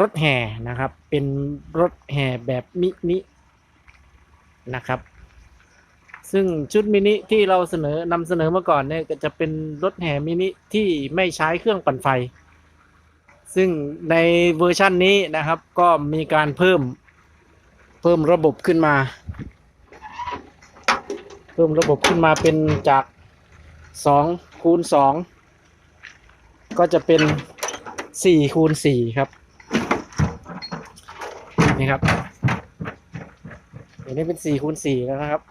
รถแห่นะครับ เป็นรถแห่แบบมินินะครับ ซึ่งชุดมินิที่เราเสนอนำเสนอมาก่อนเนี่ยก็จะเป็นรถแห่มินิที่ไม่ใช้เครื่องปั่นไฟ ซึ่งในเวอร์ชั่นนี้นะครับ ก็มีการเพิ่มเพิ่มระบบขึ้นมา เพิ่มระบบขึ้นมาเป็นจากสองคูณสองก็จะเป็นสี่คูณสี่ครับ นี่ครับอันนี้เป็นสี่คูณสี่แล้วนะครับ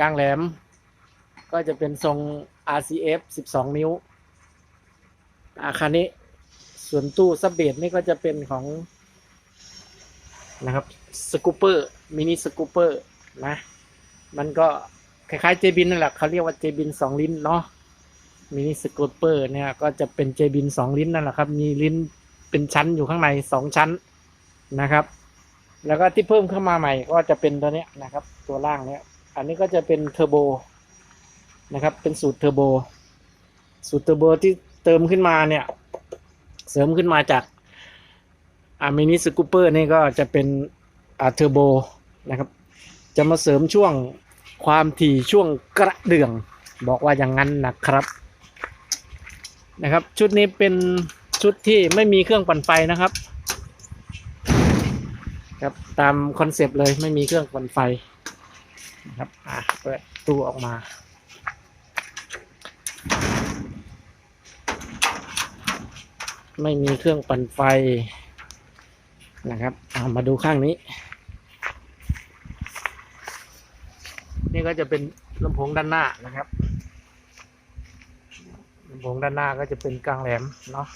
กลางแหลม ก็จะเป็นทรง RCF 12นิ้ว อาคารนี้ส่วนตู้ซับเบดนี่ก็จะเป็นของนะครับสกูปเปอร์มินิสกูปเปอร์นะ มันก็คล้ายๆเจบินนั่นแหละเขาเรียกว่าเจบินสองลิ้นเนาะมินิสกูปเปอร์เนี่ยก็จะเป็นเจบินสองลิ้นนั่นแหละครับ มีลิ้นเป็นชั้นอยู่ข้างในสองชั้น นะครับ แล้วก็ที่เพิ่มเข้ามาใหม่ก็จะเป็นตัวเนี้ยนะครับ ตัวล่างเนี้ย อันนี้ก็จะเป็นเทอร์โบนะครับ เป็นสูตรเทอร์โบ สูตรเทอร์โบที่เติมขึ้นมาเนี่ย เสริมขึ้นมาจากอามินิสกูเปอร์นี่ก็จะเป็นอาเทอร์โบนะครับ จะมาเสริมช่วงความถี่ช่วงกระเดื่อง บอกว่าอย่างนั้นนะครับ นะครับ ชุดนี้เป็นชุดที่ไม่มีเครื่องปั่นไฟนะครับ ครับตามคอนเซปต์เลยไม่มีเครื่องปั่นไฟนะครับอะเปิดตู้ออกมาไม่มีเครื่องปั่นไฟนะครับเอามาดูข้างนี้ นี่ก็จะเป็นลำโพงด้านหน้านะครับลำโพงด้านหน้าก็จะเป็นกลางแหลมเนาะ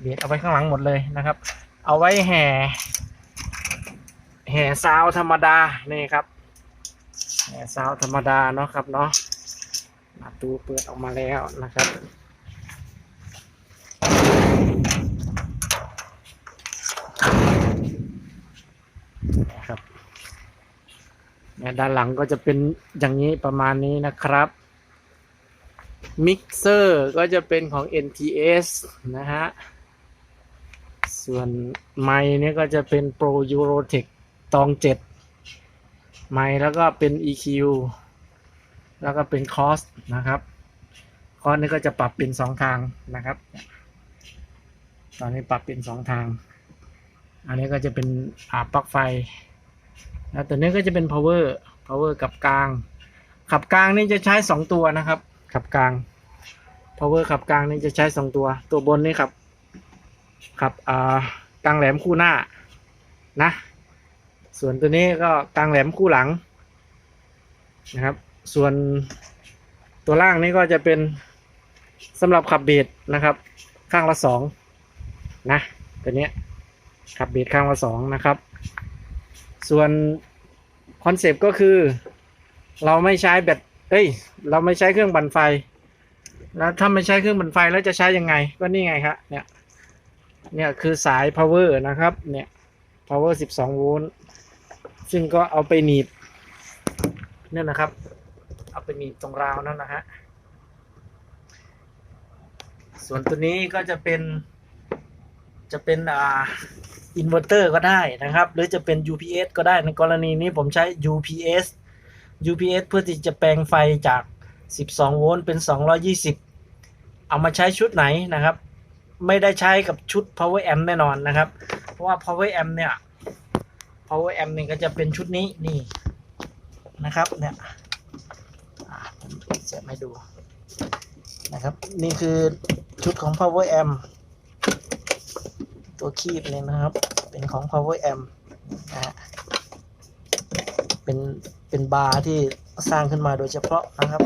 เบียดเอาไว้ข้างหลังหมดเลยนะครับ เอาไว้แห่ แห่ซาวธรรมดา นี่ครับ แห่ซาวธรรมดาเนาะครับเนาะประตูเปิดออกมาแล้วนะครับครับเนี่ยด้านหลังก็จะเป็นอย่างนี้ประมาณนี้นะครับ มิกเซอร์ก็จะเป็นของ NTS นะฮะ ส่วนไมค์เนี่ยก็จะเป็น Pro Eurotech ตองเจ็ดไมแล้วก็เป็น EQ แล้วก็เป็นคอสนะครับคอสนี่ก็จะปรับเป็นสองทางนะครับ ตอนนี้ปรับเป็นสองทาง อันนี้ก็จะเป็นอ่าปลั๊กไฟแล้วตัวนี้ก็จะเป็น power power กับกลาง ขับกลางนี่จะใช้สองตัวนะครับ ขับกลาง power ขับกลางนี่จะใช้สองตัว ตัวบนนี่ขับขับอ่ากลางแหลมคู่หน้านะ ส่วนตัวนี้ก็กลางแหลมคู่หลังนะครับ ส่วนตัวล่างนี่ก็จะเป็นสำหรับขับเบสนะครับ ข้างละสองนะตัวนี้ขับเบสข้างละสองนะครับ ส่วนคอนเซปต์ก็คือ เราไม่ใช้แบตเอ้ย เราไม่ใช้เครื่องปั่นไฟ แล้วถ้าไม่ใช้เครื่องปั่นไฟแล้วจะใช้ยังไง ก็นี่ไงครับเนี่ยเนี่ยคือสาย power นะครับ เนี่ย power 12 โวลต์ ซึ่งก็เอาไปหนีบเนี่ยนะครับ เอาไปหนีบตรงราวนั่นนะฮะส่วนตัวนี้ก็จะเป็นจะเป็นอ่าอินเวอร์เตอร์ก็ได้นะครับ หรือจะเป็น UPS ก็ได้ในกรณีนี้ผมใช้ UPS UPS เพื่อที่จะแปลงไฟจาก 12 โวลต์เป็น 220 เอามาใช้ชุดไหนนะครับ ไม่ได้ใช้กับชุด power amp แน่นอนนะครับ เพราะว่า power amp เนี่ย power amp เนี่ยก็จะเป็นชุดนี้นี่นะครับเนี่ยอ่าผมเสียบให้ดูนะครับ นี่คือชุดของ power amp ตัวคีบเนี่ยนะครับ เป็นของ power amp นะฮะเป็น เป็นบาร์ที่สร้างขึ้นมาโดยเฉพาะนะครับ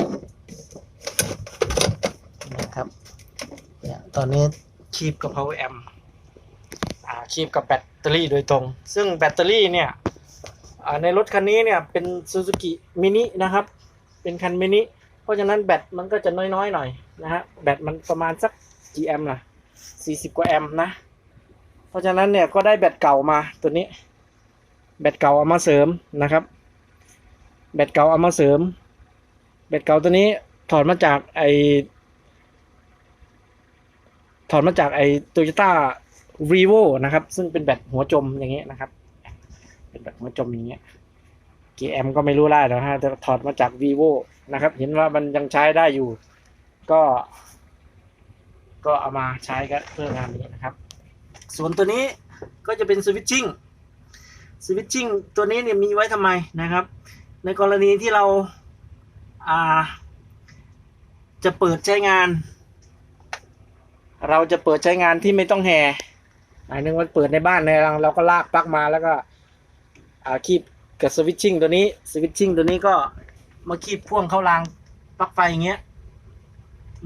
นะครับเนี่ยตอนนี้คีบกับ power amp คีบกับแบตเตอรี่โดยตรง ซึ่งแบตเตอรี่เนี่ยในรถคันนี้เนี่ยเป็น Suzuki Mini นะครับ เป็นคันมินิเพราะฉะนั้นแบตมันก็จะน้อยๆหน่อยนะฮะแบตมันประมาณสักกี่แอมป์ล่ะ40 กว่าแอมป์นะ เพราะฉะนั้นเนี่ยก็ได้แบตเก่ามาตัวนี้ แบตเก่าเอามาเสริมนะครับ แบตเก่าเอามาเสริม แบตเก่าตัวนี้ถอดมาจากไอถอดมาจากไอโตโยต้า vivo นะครับ ซึ่งเป็นแบตหัวจมอย่างเงี้ยนะครับ เป็นแบตหัวจมอย่างเงี้ยกี่แอมก็ไม่รู้ได้แล้วฮะแต่ถอดมาจาก vivo นะครับ เห็นว่ามันยังใช้ได้อยู่ ก็ ก็เอามาใช้กันเพื่องานนี้นะครับ ส่วนตัวนี้ก็จะเป็นสวิตชิ่งสวิตชิ่งตัวนี้เนี่ยมีไว้ทำไมนะครับ ในกรณีที่เราอ่าจะเปิดใช้งาน เราจะเปิดใช้งานที่ไม่ต้องแห่ หมายนึงว่าเปิดในบ้านเนี่ยเราก็ลากปลั๊กมาแล้วก็อาคีบกับสวิตชิ่งตัวนี้สวิตชิ่งตัวนี้ก็มาคีบพ่วงเข้ารางปลั๊กไฟอย่างเงี้ย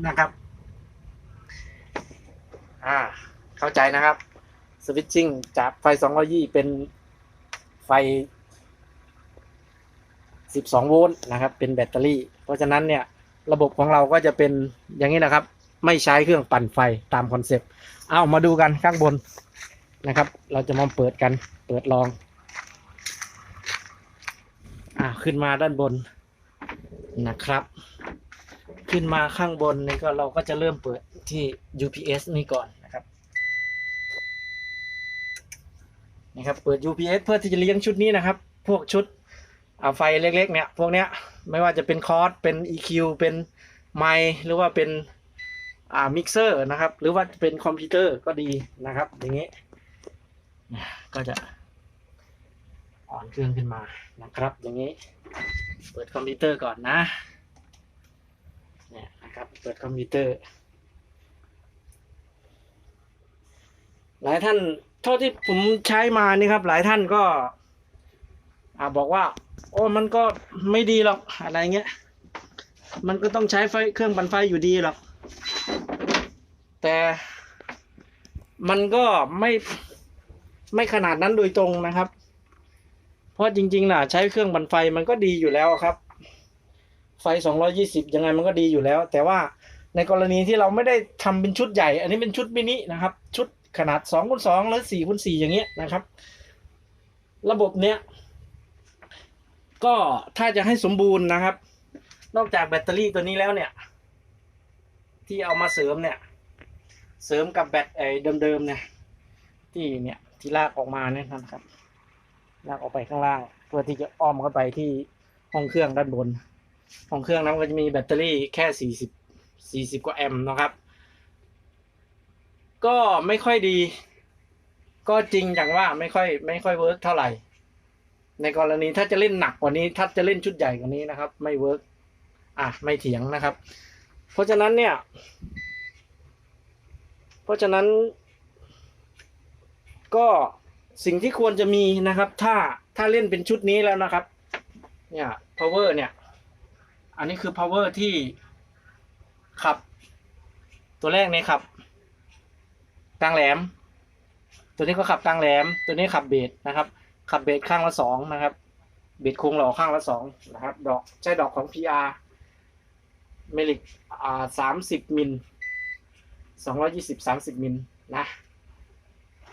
นะครับ อ่า เข้าใจนะครับสวิตชิ่งจากไฟ220เป็นไฟ 12 โวลต์นะครับ เป็นแบตเตอรี่ เพราะฉะนั้นเนี่ย ระบบของเราก็จะเป็นอย่างนี้นะครับ ไม่ใช้เครื่องปั่นไฟตามคอนเซปต์ เอามาดูกันข้างบน นะครับ เราจะมาเปิดกัน เปิดลอง อ่าขึ้นมาด้านบนนะครับ ขึ้นมาข้างบนนี่ก็เราก็จะเริ่มเปิดที่ UPS นี่ก่อนนะครับนะครับเปิด UPS เพื่อที่จะเลี้ยงชุดนี้นะครับ พวกชุดอ่าไฟเล็กๆ เนี่ยพวกเนี้ยไม่ว่าจะเป็นคอร์สเป็น EQ เป็นไมค์หรือว่าเป็นอ่ามิกเซอร์นะครับ หรือว่าเป็นคอมพิวเตอร์ก็ดีนะครับ อย่างนี้ ก็จะอ่อนเครื่องขึ้นมานะครับ อย่างนี้ เปิดคอมพิวเตอร์ก่อนนะเนี่ยนะครับ เปิดคอมพิวเตอร์ หลายท่านเท่าที่ผมใช้มานี่ครับ หลายท่านก็อ่าบอกว่า โอ้มันก็ไม่ดีหรอกอะไรเงี้ย มันก็ต้องใช้ไฟเครื่องปั่นไฟอยู่ดีหรอก แต่มันก็ไม่ ไม่ขนาดนั้นโดยตรงนะครับ เพราะจริงๆนะใช้เครื่องปั่นไฟมันก็ดีอยู่แล้วครับ ไฟ 220 ยังไงมันก็ดีอยู่แล้ว แต่ว่าในกรณีที่เราไม่ได้ทำเป็นชุดใหญ่ อันนี้เป็นชุดมินินะครับ ชุดขนาด2คูณ2หรือ4คูณ4อย่างเงี้ยนะครับ ระบบเนี้ยก็ถ้าจะให้สมบูรณ์นะครับ นอกจากแบตเตอรี่ตัวนี้แล้วเนี่ย ที่เอามาเสริมเนี่ย เสริมกับแบตไอ้เดิมๆเนี่ย ที่เนี่ย ที่ลากออกมาเนี่ยนะครับ ลากออกไปข้างล่าง เพื่อที่จะอ้อมเข้าไปที่ห้องเครื่องด้านบน ห้องเครื่องนั้นก็จะมีแบตเตอรี่แค่สี่สิบสี่สิบกว่าแอมป์นะครับ ก็ไม่ค่อยดี ก็จริงอย่างว่าไม่ค่อยไม่ค่อยเวิร์กเท่าไหร่ ในกรณีถ้าจะเล่นหนักกว่านี้ ถ้าจะเล่นชุดใหญ่กว่านี้นะครับ ไม่เวิร์กอะไม่เถียงนะครับ เพราะฉะนั้นเนี่ย เพราะฉะนั้น ก็สิ่งที่ควรจะมีนะครับ ถ้าถ้าเล่นเป็นชุดนี้แล้วนะครับ เนี่ย power เนี่ย อันนี้คือ power ที่ขับ ตัวแรกเนี่ยขับกลางแหลม ตัวนี้ก็ขับกลางแหลม ตัวนี้ขับเบสนะครับ ขับเบสข้างละสองนะครับ เบสโครงหล่อข้างละสองนะครับ ดอกใช้ดอกของ PR เมลิกอ่าสามสิบมิลสองร้อยี่สิบสามสิบมิลนะ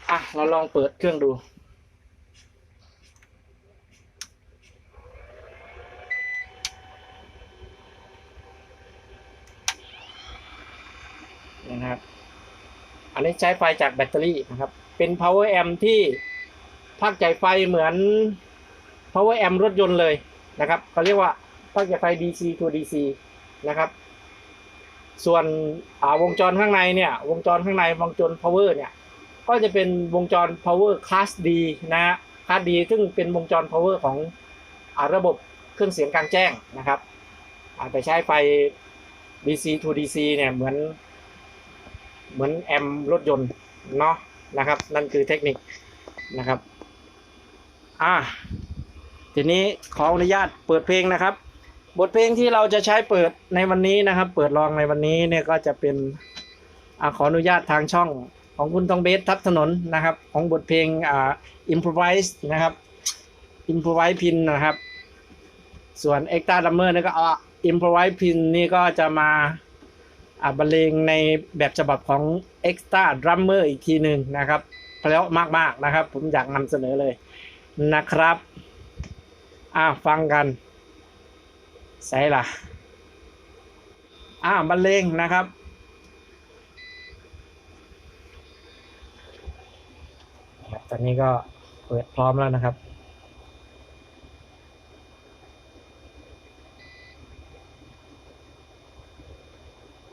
อะ เราลองเปิดเครื่องดู นะครับ อันนี้ใช้ไฟจากแบตเตอรี่นะครับ เป็น power amp ที่ภาคจ่ายไฟเหมือน power amp รถยนต์เลยนะครับเขาเรียกว่าภาคจ่ายไฟ DC to DC นะครับส่วนวงจรข้างในเนี่ยวงจรข้างในวงจร power เนี่ย ก็จะเป็นวงจร power class D นะฮะ class D ซึ่งเป็นวงจร power ของอระบบเครื่องเสียงกลางแจ้งนะครับอาจจะใช้ไฟ DC to DC เนี่ยเหมือนเหมือนแอมรถยนต์เนาะนะครับ นั่นคือเทคนิคนะครับอ่าทีนี้ขออนุญาตเปิดเพลงนะครับ บทเพลงที่เราจะใช้เปิดในวันนี้นะครับ เปิดลองในวันนี้เนี่ยก็จะเป็นอขออนุญาตทางช่อง ของคุณทองเบสทับถนนนะครับ ของบทเพลงอ่า improvise นะครับ improvise pin นะครับ ส่วน extra drummer นี่ก็เอา improvise pin นี่ก็จะมาอ่าบรรเลงในแบบฉบับของ Extra Drummer อีกทีหนึ่งนะครับเพราะมากๆนะครับ ผมอยากนำเสนอเลยนะครับอ่าฟังกันใส่ละอ่าบรรเลงนะครับ อนนี้ก็เปิดพร้อมแล้วนะครับ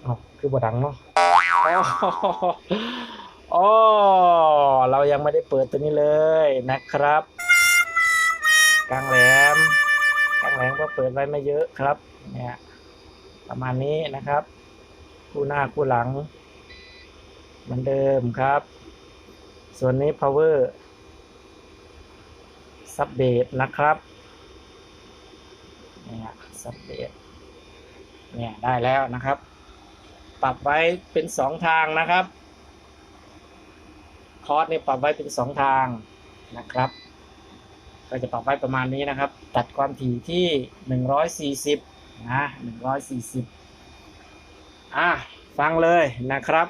เอคือบดังเนาะอ๋อ เรายังไม่ได้เปิดตัวนี้เลยนะครับกลางแหลมกลางแหลมก็เปิดไว้ไม่เยอะครับ เนี่ย ประมาณนี้นะครับ คู่หน้าคู่หลัง เหมือนเดิมครับ ส่วนนี้ power ซับเบสนะครับเนี่ยซับเบสเนี่ยได้แล้วนะครับ ปรับไว้เป็นสองทางนะครับ คอร์สเนี่ยปรับไว้เป็นสองทางนะครับ ก็จะปรับไว้ประมาณนี้นะครับ ตัดความถี่ที่หนึ่งร้อยสี่สิบนะหนึ่งร้อยสี่สิบอะฟังเลยนะครับ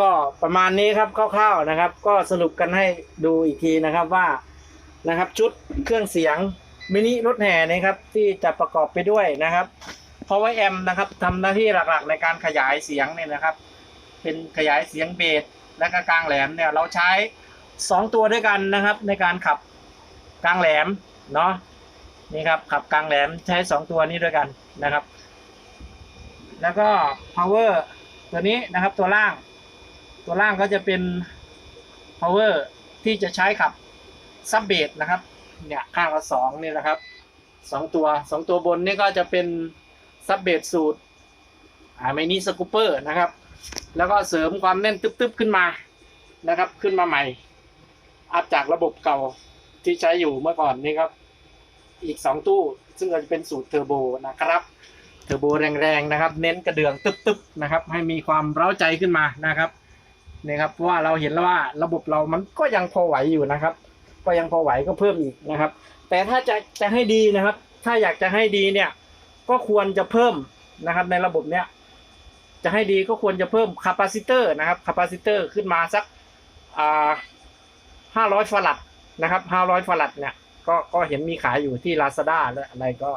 ก็ประมาณนี้ครับคร่าวๆนะครับ ก็สรุปกันให้ดูอีกทีนะครับว่านะครับชุดเครื่องเสียงมินิรถแห่นะครับที่จะประกอบไปด้วยนะครับ power amp นะครับทำหน้าที่หลักๆ ในการขยายเสียงเนี่ยนะครับ เป็นขยายเสียงเบสและก็กลางแหลมเนี่ยเราใช้สองตัวด้วยกันนะครับ ในการขับกลางแหลมเนาะนี่ครับขับกลางแหลมใช้สองตัวนี้ด้วยกันนะครับ แล้วก็ power ตัวนี้นะครับตัวล่าง ตัวล่างก็จะเป็น power ที่จะใช้ขับซับเบสนะครับ เนี่ยข้างละสองนี่นะครับสองตัวสองตัวบนนี่ก็จะเป็นซับเบสสูตรอ่าไมนีสกูเปอร์นะครับ แล้วก็เสริมความแน่นตึ๊บๆขึ้นมานะครับ ขึ้นมาใหม่ อัพจากระบบเก่าที่ใช้อยู่เมื่อก่อนนี่ครับ อีกสองตู้ ซึ่งก็จะเป็นสูตรเทอร์โบนะครับเทอร์โบแรงๆนะครับ เน้นกระเดื่องตึ๊บๆนะครับ ให้มีความเร้าใจขึ้นมานะครับ นี่ครับเพราะว่าเราเห็นแล้วว่าระบบเรามันก็ยังพอไหวอยู่นะครับ ก็ยังพอไหวก็เพิ่มอีกนะครับ แต่ถ้าจะจะให้ดีนะครับ ถ้าอยากจะให้ดีเนี่ย ก็ควรจะเพิ่มนะครับในระบบเนี้ยจะให้ดีก็ควรจะเพิ่มคาปาซิเตอร์นะครับคาปาซิเตอร์ขึ้นมาสักอ่าห้าร้อยฟารัดนะครับห้าร้อยฟารัดเนี่ยก็ก็เห็นมีขายอยู่ที่ Lazada และอะไรก็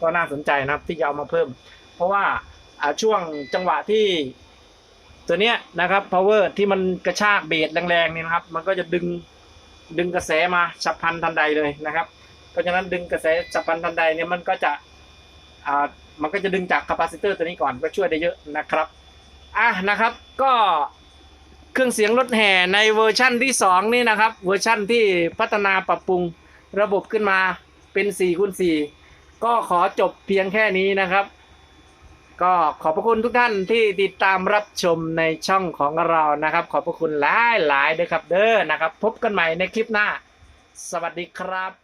ก็น่าสนใจนะครับที่จะเอามาเพิ่ม เพราะว่าช่วงจังหวะที่ ตัวเนี้ยนะครับ power ที่มันกระชากเบสแรงๆนี่นะครับ มันก็จะดึงดึงกระแสมาฉับพลันทันใดเลยนะครับ เพราะฉะนั้นดึงกระแสฉับพลันทันใดเนี่ยมันก็จะอ่ามันก็จะดึงจากคาปาซิเตอร์ตัวนี้ก่อนก็ช่วยได้เยอะนะครับอะนะครับก็เครื่องเสียงรถแห่ในเวอร์ชั่นที่สองนี่นะครับ เวอร์ชั่นที่พัฒนาปรับปรุงระบบขึ้นมาเป็น4คูณ4ก็ขอจบเพียงแค่นี้นะครับ ก็ขอบพระคุณทุกท่านที่ติดตามรับชมในช่องของเรานะครับ ขอบพระคุณหลายหลายๆด้วยครับเด้อนะครับ พบกันใหม่ในคลิปหน้า สวัสดีครับ